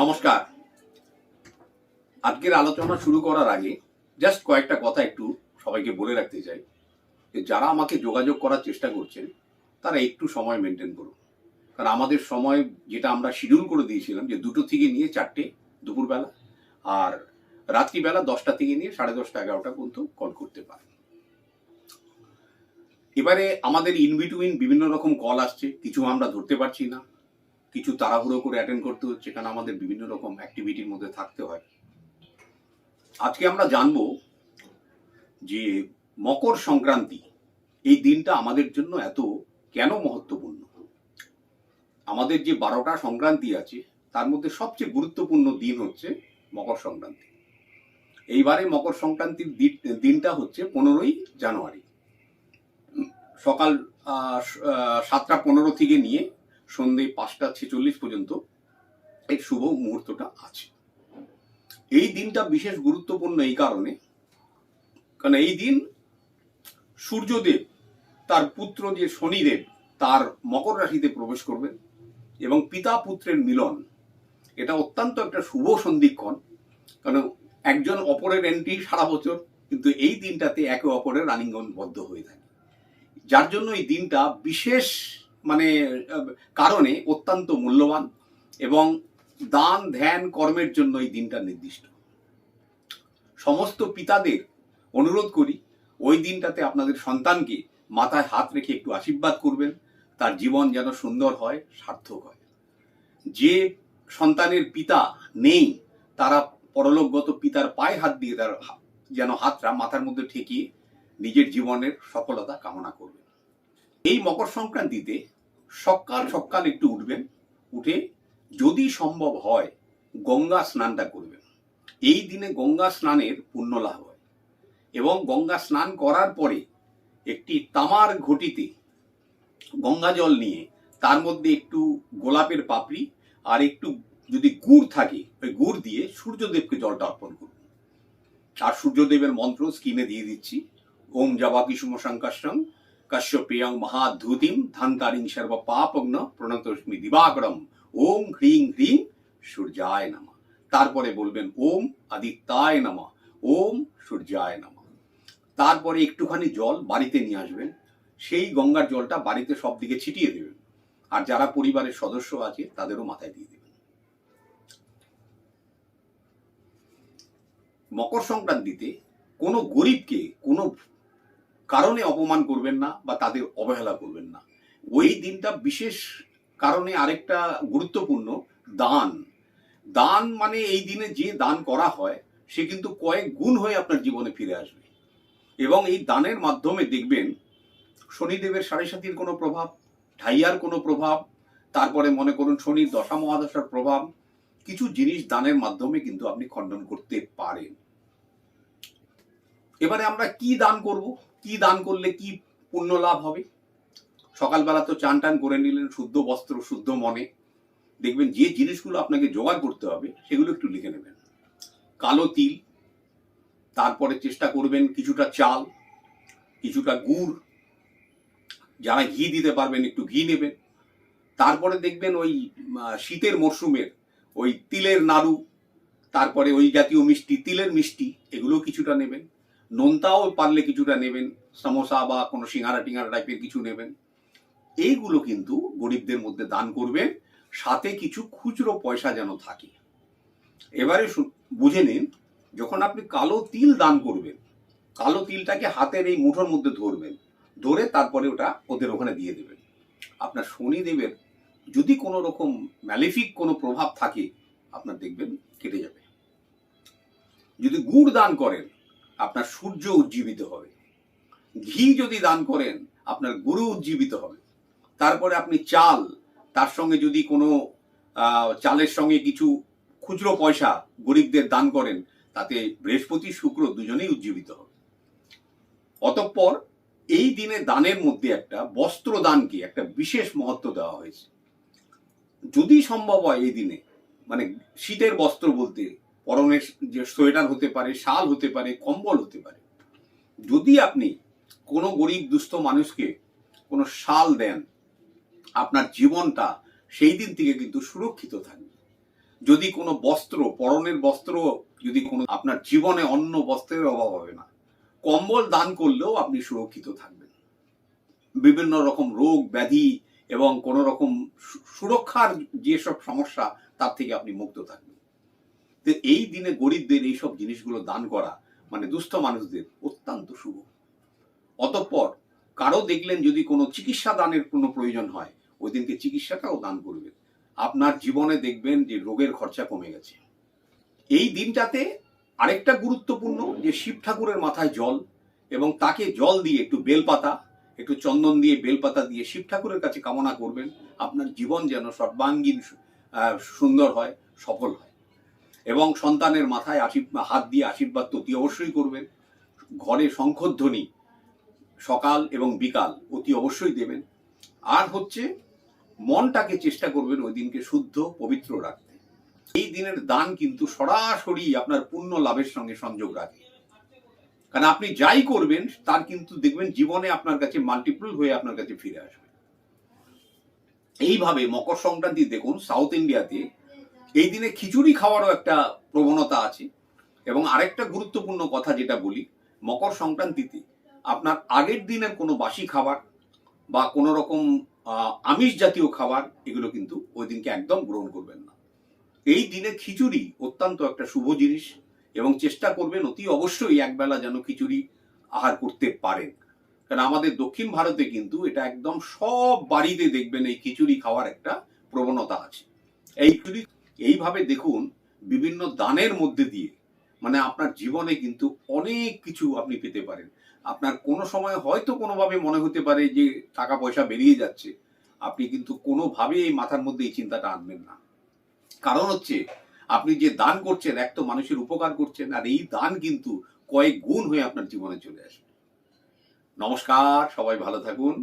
নমস্কার। আজকের আলোচনা শুরু করার আগে জাস্ট কয়েকটা কথা একটু সবাইকে বলে রাখতে চাই যে যারা আমাকে যোগাযোগ করার চেষ্টা করছেন, তারা একটু সময় মেনটেন করুন। কারণ আমাদের সময় যেটা আমরা শিডিউল করে দিয়েছিলাম যে দুটো থেকে নিয়ে চারটে দুপুরবেলা আর রাত্রিবেলা দশটা থেকে নিয়ে সাড়ে দশটা এগারোটা পর্যন্ত কল করতে পারেন। এবারে আমাদের ইনবিটুইন বিভিন্ন রকম কল আসছে, কিছু আমরা ধরতে পারছি না। কিছু তাড়াহুড়ো করে অ্যাটেন্ড করতে হচ্ছে কারণ আমাদের বিভিন্ন রকম অ্যাক্টিভিটির মধ্যে থাকতে হয়। আজকে আমরা জানব যে মকর সংক্রান্তি এই দিনটা আমাদের জন্য এত কেন মহত্বপূর্ণ? আমাদের যে বারোটা সংক্রান্তি আছে, তার মধ্যে সবচেয়ে গুরুত্বপূর্ণ দিন হচ্ছে মকর সংক্রান্তি। এইবারে মকর সংক্রান্তির দিনটা হচ্ছে পনেরোই জানুয়ারি। সকাল সাতটা পনেরো থেকে নিয়ে সন্ধে পাঁচটা ছেচল্লিশ পর্যন্ত এই শুভ মুহূর্তটা আছে। এই দিনটা বিশেষ গুরুত্বপূর্ণ এই কারণে, কারণ এই দিন সূর্যদেব, তার পুত্র যে শনিদেব, তার মকর রাশিতে প্রবেশ করবেন এবং পিতা পুত্রের মিলন। এটা অত্যন্ত একটা শুভ সন্ধিক্ষণ, কারণ একজন অপরের এন্ট্রি সারা বছর, কিন্তু এই দিনটাতে একে অপরের রানিংবদ্ধ হয়ে থাকে। যার জন্য এই দিনটা বিশেষ মানে কারণে অত্যন্ত মূল্যবান এবং দান, ধ্যান, কর্মের জন্য এই দিনটা নির্দিষ্ট। সমস্ত পিতাদের অনুরোধ করি, ওই দিনটাতে আপনাদের সন্তানকে মাথায় হাত রেখে একটু আশীর্বাদ করবেন। তার জীবন যেন সুন্দর হয়, সার্থক হয়। যে সন্তানের পিতা নেই, তারা পরলোকগত পিতার পায়ে হাত দিয়ে তার যেন হাতটা মাথার মধ্যে ঠেকিয়ে নিজের জীবনের সফলতা কামনা করবেন এই মকর সংক্রান্তিতে সকাল সকাল একটু উঠবেন, উঠে যদি সম্ভব হয় গঙ্গা স্নানটা করবেন। এই দিনে গঙ্গা স্নানের পুণ্য লাভ হয়। এবং গঙ্গা স্নান করার পরে একটি তামার ঘটিতে গঙ্গা জল নিয়ে তার মধ্যে একটু গোলাপের পাপড়ি আর একটু যদি গুড় থাকে, ওই গুড় দিয়ে সূর্যদেবকে জলটা অর্পণ করুন। আর সূর্যদেবের মন্ত্র স্ক্রিনে দিয়ে দিচ্ছি। ওম জবা কিসুম সংকাশং কশ্যপেয়ং মহাধূতিম ধান্তারিং সর্ব পাপগ্ন প্রণতস্মি দিবাকরম ওম হ্রিং হ্রিং সূর্যায় নমঃ তারপরে বলবেন ওম আদিত্যায় নমঃ ওম সূর্যায় নমঃ তারপরে একটুখানি জল বাড়িতে নিয়ে আসবেন। সেই গঙ্গার জলটা বাড়িতে সব দিকে ছিটিয়ে দেবেন। আর যারা পরিবারের সদস্য আছে, তাদেরও মাথায় দিয়ে দেবেন। মকর সংক্রান্তিতে কোনো গরিবকে কোনো কারণে অপমান করবেন না বা তাদের অবহেলা করবেন না। ওই দিনটা বিশেষ কারণে আরেকটা গুরুত্বপূর্ণ, দান। দান মানে এই দিনে যে দান করা হয়, সে কিন্তু কয়েক গুণ হয়ে আপনার জীবনে ফিরে আসবে। এবং এই দানের মাধ্যমে দেখবেন শনিদেবের সাড়ে সাতির কোনো প্রভাব, ঢাইয়ার কোনো প্রভাব, তারপরে মনে করুন শনির দশা মহাদশার প্রভাব, কিছু জিনিস দানের মাধ্যমে কিন্তু আপনি খণ্ডন করতে পারেন। এবারে আমরা কি দান করব? কি দান করলে কি পুণ্য লাভ হবে? সকালবেলা তো চান টান করে নিলেন, শুদ্ধ বস্ত্র, শুদ্ধ মনে। দেখবেন যে জিনিসগুলো আপনাকে জোগাড় করতে হবে, সেগুলো একটু লিখে নেবেন। কালো তিল, তারপরে চেষ্টা করবেন কিছুটা চাল, কিছুটা গুড়। যারা ঘি দিতে পারবেন, একটু ঘি নেবেন। তারপরে দেখবেন ওই শীতের মরশুমের ওই তিলের নাড়ু, তারপরে ওই জাতীয় মিষ্টি, তিলের মিষ্টি এগুলো কিছুটা নেবেন। নোনতাও পারলে কিছুটা নেবেন, সমোসা বা কোনো সিঙ্গারা টিঙ্গারা টাইপের কিছু নেবেন। এইগুলো কিন্তু গরিবদের মধ্যে দান করবেন, সাথে কিছু খুচরো পয়সা যেন থাকে। এবারে বুঝে নিন, যখন আপনি কালো তিল দান করবেন, কালো তিলটাকে হাতের এই মুঠোর মধ্যে ধরবেন, ধরে তারপরে ওটা ওদের ওখানে দিয়ে দেবেন। আপনার শনিদেবের যদি কোনো রকম ম্যালিফিক কোনো প্রভাব থাকে, আপনার দেখবেন কেটে যাবে। যদি গুড় দান করেন আপনার সূর্য উজ্জীবিত হবে। ঘি যদি দান করেন, আপনার গুরু উজ্জীবিত হবে। তারপরে আপনি চাল, তার সঙ্গে যদি কোনো চালের সঙ্গে কিছু খুচরো পয়সা গরিবদের দান করেন, তাতে বৃহস্পতি, শুক্র দুজনেই উজ্জীবিত হবে। অতঃপর এই দিনে দানের মধ্যে একটা বস্ত্র দানকে একটা বিশেষ মহত্ব দেওয়া হয়েছে। যদি সম্ভব হয় এই দিনে মানে শীতের বস্ত্র বলতে পরনের যে সোয়েটার হতে পারে, শাল হতে পারে, কম্বল হতে পারে। যদি আপনি কোনো গরিব, দুস্থ মানুষকে কোনো শাল দেন, আপনার জীবনটা সেই দিন থেকে কিন্তু সুরক্ষিত থাকবে। যদি কোনো বস্ত্র, পরনের বস্ত্র যদি কোনো, আপনার জীবনে অন্য বস্ত্রের অভাব হবে না। কম্বল দান করলেও আপনি সুরক্ষিত থাকবেন। বিভিন্ন রকম রোগ, ব্যাধি এবং কোন রকম সুরক্ষার যেসব সমস্যা, তার থেকে আপনি মুক্ত থাকবেন। তো এই দিনে গরিবদের এইসব জিনিসগুলো দান করা মানে দুস্থ মানুষদের অত্যন্ত শুভ। অতঃপর কারও দেখলেন যদি কোনো চিকিৎসা দানের কোনো প্রয়োজন হয়, ওই দিনকে চিকিৎসাটাও দান করবেন। আপনার জীবনে দেখবেন যে রোগের খরচা কমে গেছে। এই দিনটাতে আরেকটা গুরুত্বপূর্ণ যে শিব ঠাকুরের মাথায় জল এবং তাকে জল দিয়ে একটু বেলপাতা, একটু চন্দন দিয়ে বেলপাতা দিয়ে শিব ঠাকুরের কাছে কামনা করবেন। আপনার জীবন যেন সর্বাঙ্গীন সুন্দর হয়, সফল হয়। এবং সন্তানের মাথায় আশীর্বাদ হাত দিয়ে আশীর্বাদ তো অতি অবশ্যই করবেন ঘরে শঙ্খধ্বনি সকাল এবং বিকাল অতি অবশ্যই দেবেন। আর হচ্ছে, মনটাকে চেষ্টা করবেন ওই দিনকে শুদ্ধ, পবিত্র রাখতে। এই দিনের দান কিন্তু সরাসরি আপনার পুণ্য লাভের সঙ্গে সংযোগ রাখে। কারণ আপনি যাই করবেন, তার কিন্তু দেখবেন জীবনে আপনার কাছে মাল্টিপল হয়ে আপনার কাছে ফিরে আসবে। এইভাবে মকর সংক্রান্তি দেখুন সাউথ ইন্ডিয়াতে এই দিনে খিচুড়ি খাওয়ারও একটা প্রবণতা আছে। এবং আরেকটা গুরুত্বপূর্ণ কথা যেটা বলি, মকর সংক্রান্তিতে আপনার আগের দিনের কোনো বাসি খাবার বা কোনো রকম আমিষ জাতীয় খাবার, এগুলো কিন্তু ওই দিনকে একদম গ্রহণ করবেন না। এই দিনে খিচুড়ি অত্যন্ত একটা শুভ জিনিস এবং চেষ্টা করবেন অতি অবশ্যই একবেলা যেন খিচুড়ি আহার করতে পারেন। কারণ আমাদের দক্ষিণ ভারতে কিন্তু এটা একদম সব বাড়িতে দেখবেন এই খিচুড়ি খাওয়ার একটা প্রবণতা আছে। এই খিচুড়ি এইভাবে দেখুন বিভিন্ন দানের মধ্যে দিয়ে মানে আপনার জীবনে কিন্তু অনেক কিছু আপনি পেতে পারেন। আপনার কোনো সময় হয়তো কোনোভাবে মনে হতে পারে যে টাকা পয়সা বেরিয়ে যাচ্ছে। আপনি কিন্তু কোনোভাবে এই মাথার মধ্যে এই চিন্তাটা আনবেন না। কারণ হচ্ছে, আপনি যে দান করছেন, এক তো মানুষের উপকার করছেন, আর এই দান কিন্তু কয়েক গুণ হয়ে আপনার জীবনে চলে আসবে নমস্কার, সবাই ভালো থাকুন।